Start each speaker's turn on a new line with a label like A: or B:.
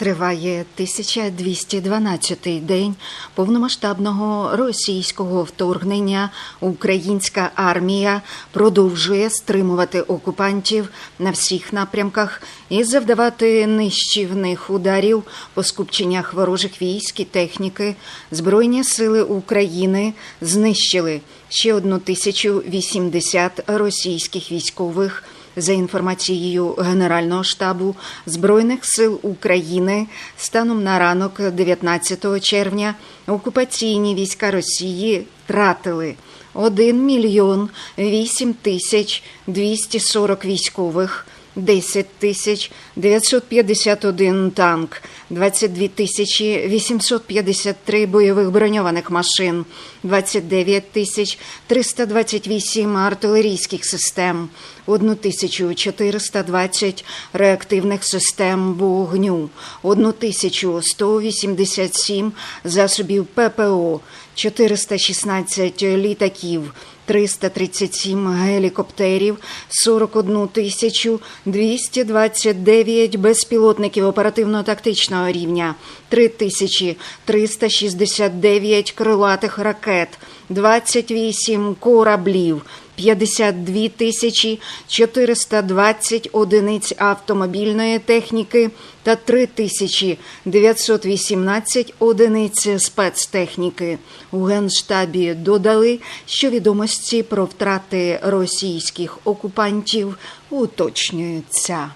A: Триває 1212-й день повномасштабного російського вторгнення. Українська армія продовжує стримувати окупантів на всіх напрямках і завдавати нищівних ударів по скупченнях ворожих військ і техніки. Збройні сили України знищили ще 1080 російських військових. За інформацією Генерального штабу Збройних сил України, станом на ранок 19 червня окупаційні війська Росії втратили 1 мільйон 8 тисяч 240 військових, 10 тисяч 951 танк, 22 тисячі 853 бойових броньованих машин, 29 тисяч 328 артилерійських систем, 1420 реактивних систем вогню, 1187 засобів ППО, 416 літаків, 337 гелікоптерів, 41 тисячу 229 безпілотників оперативно-тактичного рівня, 3 тисячі 369 крилатих ракет, 28 кораблів, 52 тисячі 420 одиниць автомобільної техніки та 3 тисячі 918 одиниць спецтехніки. У Генштабі додали, що відомості про втрати російських окупантів уточнюються.